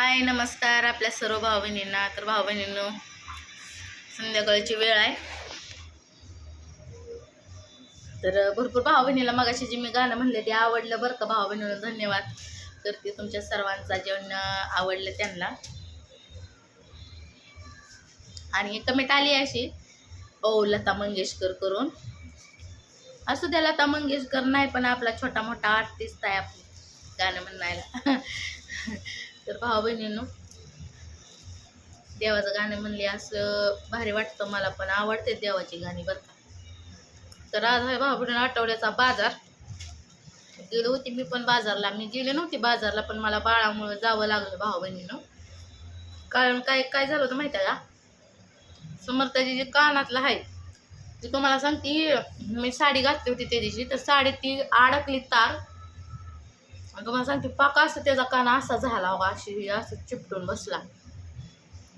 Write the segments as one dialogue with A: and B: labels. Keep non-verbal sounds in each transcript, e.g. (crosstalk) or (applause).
A: हाय नमस्कार आपल्या सर्व भाऊ बहिणींना तर भाऊ बहिणींनो संध्याकाळची वेळ आहे. तर भरपूर भाऊ बहिणीला मगाशी जे मी गाणं म्हणले ते आवडलं बरं का भाऊ बहिणीला धन्यवाद करते तुमच्या सर्वांचा जेवण आवडलं त्यांना. आणि कमेंट आली अशी ओ लता मंगेशकर करून. असू द्या लता मंगेशकर नाही पण आपला छोटा मोठा आर्टिस्ट आहे आपण गाणं म्हणायला. (laughs) तर भाऊ बहिणींनो. देवाचं गाणं म्हणले असं भारी वाटतं मला पण आवडते देवाची गाणी बरं का. तर आज आहे भाऊ बहिणी आठवड्याचा बाजार. गेलो होती मी पण बाजारला. मी गेले नव्हते बाजारला पण मला बाळामुळं जावं लागलं भाऊ बहिणीनं. कारण काय काय झालं होतं माहिती आहे का? समर्थाची जे कानातलं आहे ती तुम्हाला सांगते मी साडी घातली होती त्या दिवशी तर साडी ती अडकली तार. आणि तुम्हाला सांगते पाका असं त्याचा कान असा झाला हो अशी असं चिपटून बसला.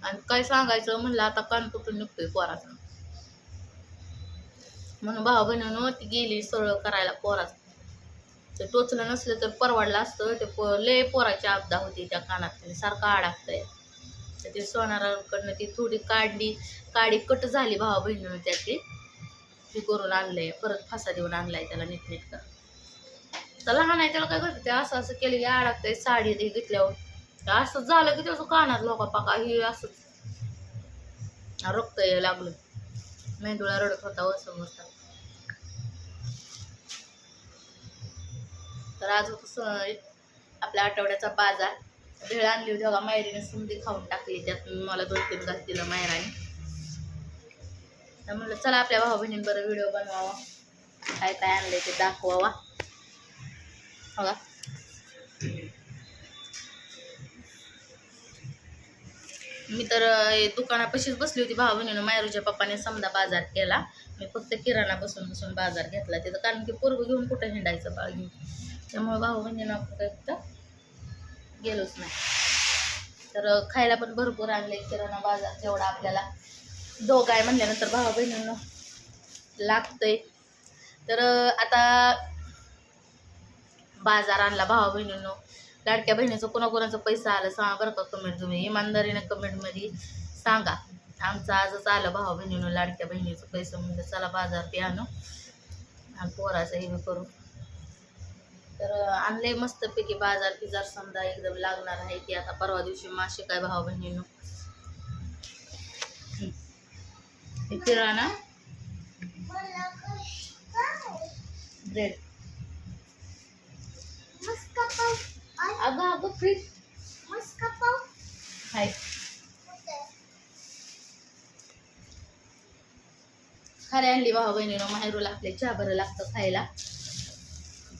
A: आणि काय सांगायचं म्हणलं आता कान तुटून निघतोय पोराचा. म्हणून भाऊ बहिणीनं ती गेली सरळ करायला पोराचं. ते टोचलं नसलं तर परवडलं असतं ते पो लय पोराची आपदा होती त्या कानात सारखं अडकतंय तर ते सोनाराकडनं ती थोडी काढली काडी कट झाली भावा बहिणीनं त्याची. ती करून आणलंय परत फासा देऊन आणलाय त्याला नीटनेटका. तर लहान आहे त्याला काय करते ते असं असं केलं की अडकते साडी ते घेतल्यावर. ते असं झालं की त्याचं कानात लोक पाका हे असंच. रक्त यायला लागलं. मेंदूला रडत होता व मस्त तर आज होतं आपल्या आठवड्याचा बाजार. भेळ आणली होती बघा मायरीने सुंदी खाऊन टाकली त्यात मला दोन तीन घास दिलं मायराने तर म्हणलं चला आपल्या भाऊ बहिणींबरोबर व्हिडिओ बनवावा. काय काय आणलंय ते दाखवावा. बघा मी तर दुकानापाशीच बसली होती भाऊ बहिणीनं. मायरूच्या पप्पाने समजा बाजार केला. मी फक्त किराणा बसून बसून बाजार घेतला तिथं. कारण की पोरग घेऊन कुठं हिंडायचं बाळ घेऊन? त्यामुळे भाऊ बहिणीनं आपण काय गेलोच नाही. तर खायला पण भरपूर आणले किराणा बाजार जेवढा आपल्याला दोघ आहे म्हणल्यानंतर भाऊ बहिणीनं लागतंय. तर आता बाजार आणला भावा बहिणींनो. लाडक्या बहिणीचं कोणाकोणाचं पैसा आलं सांगा बरं का कमेंट तुम्ही. इमानदारीने कमेंटमध्ये सांगा. आमचं आजच आलं भावा बहिणीनं लाडक्या बहिणीचं पैसे म्हणजे चला बाजार ते आणू. आणि पोराचं हे करू. तर अं, आणलंय मस्तपैकी बाजार पिजार समजा एकदम लागणार आहे की आता परवा दिवशी मासे काय भावा बहिणीनं. किराणा. ब्रेड अगं अगं फ्रीज हाय खरे आणली भाऊ बहिणीनं माहेरूला आपले चहा बरं लागतं खायला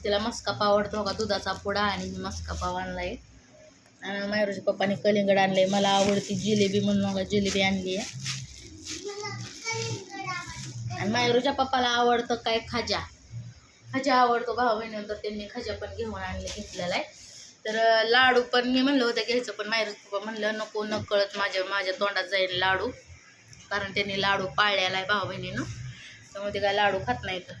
A: तिला मस्का पाव आवडतो का दुधाचा पुडा आणि मी मस्का पाव आणलाय आणि माहेरूच्या पप्पाने कलिंगड आणलंय मला आवडती जिलेबी म्हणून बघा जिलेबी आणली आहे आणि मायरूच्या पप्पाला आवडतं काय खाजा खाजा आवडतो भाऊ बहिणीनंतर त्यांनी खाजा पण घेऊन आणले घेतलेला आहे. तर लाडू पण मी म्हणलं होतं घ्यायचं पण मायरूच पप्पा म्हणलं नको न कळत माझ्या माझ्या तोंडात जाईल लाडू. कारण त्यांनी लाडू पाळलेला आहे भाऊ बहिणीनं. त्यामुळे ते काय लाडू खात नाहीत.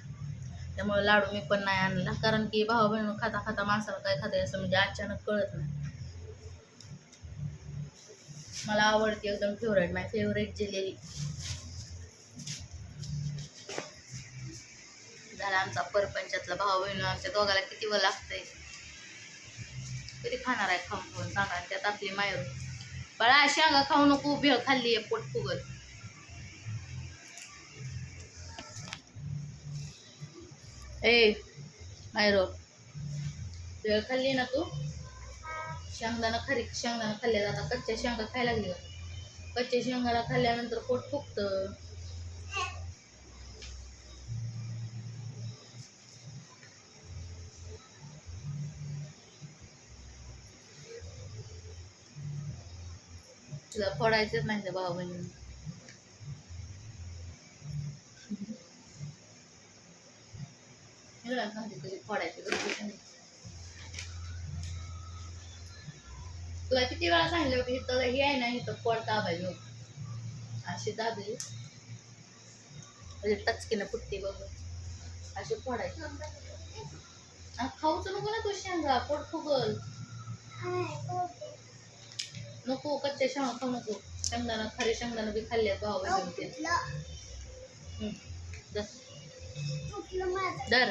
A: त्यामुळे लाडू मी पण नाही आणला. कारण की भाऊ बहिणीनं खाता खाता माणसाला काय खाता असं म्हणजे अचानक कळत नाही. मला आवडते एकदम फेवरेट माय फेवरेट जिलेबी. झाला आमचा परपंचातला भाऊ बहीण आमच्या दोघाला किती व लागतंय? कधी खाणार आहे खाऊन खाऊन सांगा त्यात आपली मायर बाळा शेंगा खाऊ नको भेळ खाल्ली आहे पोट फुगल. ए मायरो भेळ खाल्ली ना तू? शेंगदाणा खरी शेंगदाणा खाल्ल्या जातात. कच्च्या शेंगा खायला लागली कच्च्या शेंगाला खाल्ल्यानंतर पोट फुगतं. तुला फोडायचंच नाही भाऊ बहिणी फोडायचं तुला किती वेळा सांगितलं की इथं हे आहे ना इथं पोट दाबायचं अशी दाबली. म्हणजे टचकीनं फुटते बघ अशी फोडायची. खाऊच नको ना तू शेंगा पोट फुगल. नको कच्च्या शेंगा खाऊ नको. शेंगदाणा खारी शेंगदाणा बी खाल्ल्यात भाऊ बहिणी दर.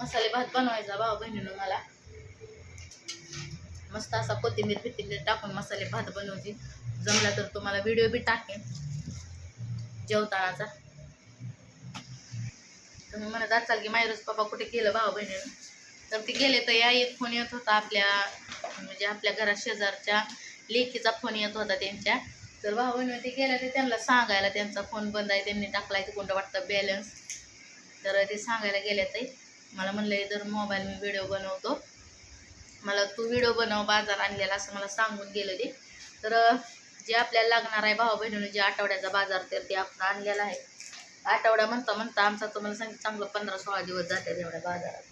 A: मसाले भात बनवायचा भाऊ बहिणीनं मला. मस्त असा कोथिंबीर बिथिंबीर टाकून मसाले भात बनवते. जमला तर तुम्हाला व्हिडिओ बी टाकेन. जेवतानाचा. तुम्ही म्हणत असाल की मायरस पप्पा कुठे गेलं भाऊ बहिणीनं? तर ते गेले तर या एक फोन येत होता आपल्या म्हणजे आपल्या घरात शेजारच्या लेकीचा फोन येत होता त्यांच्या. तर भाऊ बहिणी ते गेल्या तर त्यांना सांगायला त्यांचा फोन बंद आहे त्यांनी टाकला ते कोणतं वाटतं बॅलन्स तर ते सांगायला गेल्या ते मला म्हणलं जर मोबाईल मी व्हिडिओ बनवतो. मला तू व्हिडिओ बनव बाजार आणलेला असं मला सांगून गेलं ते. तर जे आपल्याला लागणार आहे भाऊ बहिणीनं जे आठवड्याचा बाजार तर ते आपण आणलेला आहे. आठवडा म्हणता म्हणता आमचा तुम्हाला सांगितलं चांगलं पंधरा सोळा दिवस जातात एवढ्या बाजारात.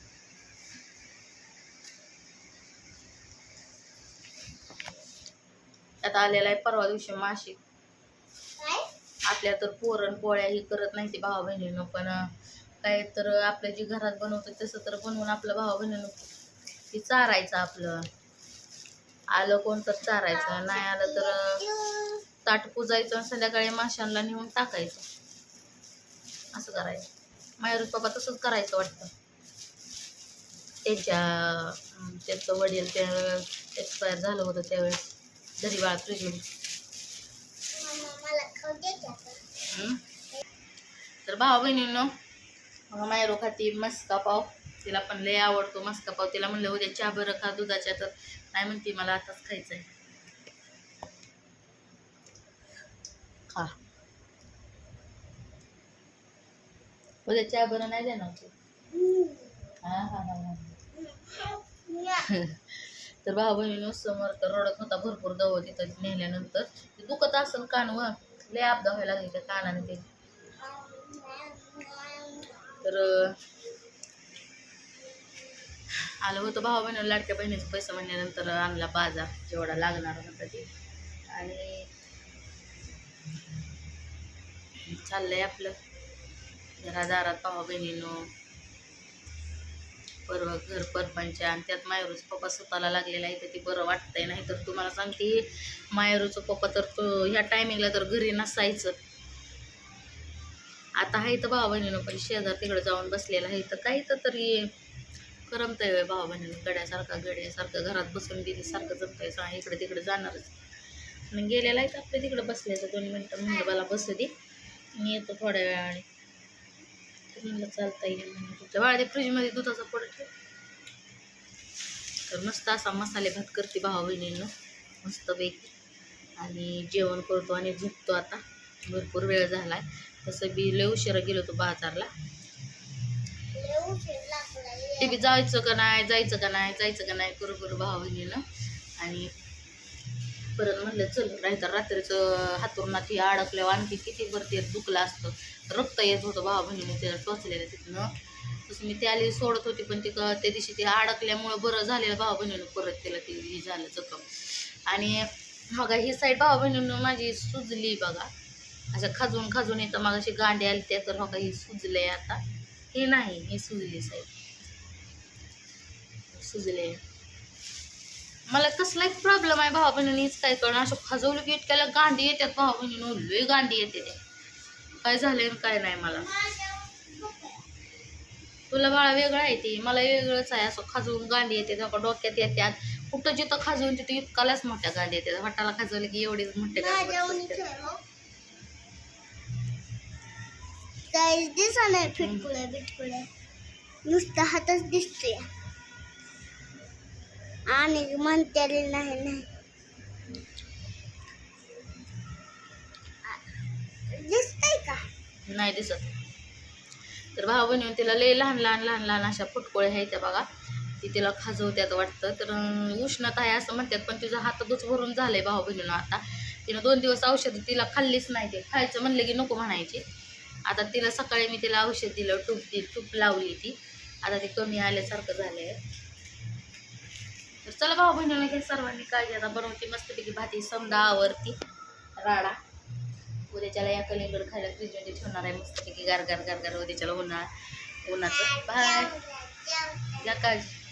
A: आता आलेला आहे परवा दिवशी माशी. आपल्या तर पोरण पोळ्या ही करत नाही ते भावा बहिणीनं पण काय तर आपल्या जे घरात बनवतो तसं तर बनवून आपलं भावा बहिणीनं ती चारायचं आपलं. आलं कोण तर चारायचं नाही आलं तर ताट पुजायचं संध्याकाळी माशांना नेऊन टाकायचं. असं करायचं. मायरूस बाबा तसंच करायचं वाटतं. त्यांच्या त्यांचं वडील त्या एक्सपायर झालं होतं त्यावेळेस. घरी बाळा हम्म. तर भाऊ बहिणींनो मायरो खाती मस्का पाव. तिला पण लय आवडतो मस्का पाव. तिला म्हणलं उद्या चहा बरं खा दुधाच्या तर. नाही म्हणते मला आताच खायचं आहे खा. उद्या चहा बरं नाही देणार तू? हा हा हा हा. (laughs) तर भाऊ बहिणीनं समोर तर रडत होता भरपूर दव तिथं नेल्यानंतर. ते दुखत असेल कान व. लय अपदा व्हायला लागली त्या कानाने ते. तर आलं होतं भाऊ बहिणीला लाडक्या बहिणीचे पैसे म्हणल्यानंतर आणला बाजार. जेवढा लागणार होता ते. आणि चाललंय आपलं. घरादारात पाहा बहिणीनो. परवा घर परपंच आणि त्यात मायरूच पप्पा स्वतःला लागलेला आहे तर ते बरं वाटतंय. नाही तर तुम्हाला सांगते मायरूचं पप्पा तर तो ह्या टायमिंगला तर घरी नसायचं. आता आहे तर भावा बहिणीनं पण शेजार तिकडे जाऊन बसलेला आहे तर काही तर तरी करमतंय भावा बहिणीनं. गड्यासारखा गड्यासारखं घरात बसून दिलीसारखं सारखं जमतंय सांग इकडे तिकडे जाणारच. मग गेलेला आहे तर आपल्या तिकडे बसल्याचं दोन मिनटं म्हणलं मला बसू दे. मी येतो थोड्या वेळाने. म्हणलं चालता येईल म्हणून तुमच्या फ्रीजमध्ये दुधाचा पुढं ठेव तर मस्त असा मसाले भात करते भावा मस्त मस्तपैकी आणि जेवण करतो आणि झोपतो आता. भरपूर वेळ झाला आहे तसं बी लय उशिरा गेलो होतो बाजारला. ते बी जायचं का नाही जायचं का नाही जायचं का नाही करू करू भावा बहिणीनं. आणि परत म्हणलं चल नाहीतर रात्रीचं हातुरणात ही अडकल्यावर आणखी किती बरं ते दुखलं असतं. रक्त येत होतं भावा बहिणीने म्हणजे त्याला टोचलेलं तिथनं. तसं मी त्याला सोडत होती पण ते त्या दिवशी ते अडकल्यामुळं बरं झालेलं भावा बहिणीनं परत त्याला ते हे झालं जखम. आणि बघा ही साईड भावा बहिणीनं माझी सुजली बघा. अशा खाजून खाजून येतं मग अशी गांडी आली त्या तर बघा ही सुजले आता. हे नाही हे सुजली साईड. सुजले मला कसला एक प्रॉब्लेम आहे भावा बहिणीच काय करणं असं खाजवलं की इतक्याला गांडी येतात भावा बहिणीनं लय गांडी येते ते. काय आणि काय नाही मला. तुला बाळा वेगळं आहे ते. मला वेगळंच आहे. असं खाजवून गांडी येते डोक्यात येतात. कुठं जिथं खाजवून तिथं इतकालाच मोठ्या गांडी येतात. वाटाला खाजवलं की एवढीच मोठ्या गांडी बसतात.
B: काहीच दिसा नाही फिटकुळे बिटकुळे. नुसतं हातच दिसतोय. आणि म्हणते नाही नाही. दिसतंय का?
A: नाही दिसत. तर भाऊ बहिणी तिला लय लहान लहान लहान लहान अशा फुटकोळ्या आहेत त्या बघा. ती तिला खाजवत्यात वाटतं. तर उष्णता आहे असं म्हणतात पण तिचं हातातच भरून झालंय भाऊ बहिणीनं आता. तिनं दोन दिवस औषध तिला खाल्लीच नाही ते. खायचं म्हणलं की नको म्हणायची. आता तिला सकाळी मी तिला औषध दिलं टूप दिली टूप लावली ती. आता ते कमी आल्यासारखं झालंय. तर चला भाऊ बहिणीला घ्या सर्वांनी काळजी आता बनवते मस्तपैकी भाती समजा आवरती राडा. उद्याच्याला या कलिंगड खायला फ्रीजमध्ये ठेवणार आहे मस्तपैकी गार गार गार गार उद्याच्याला उन्हाळा उन्हाचं. बाय या काळजी.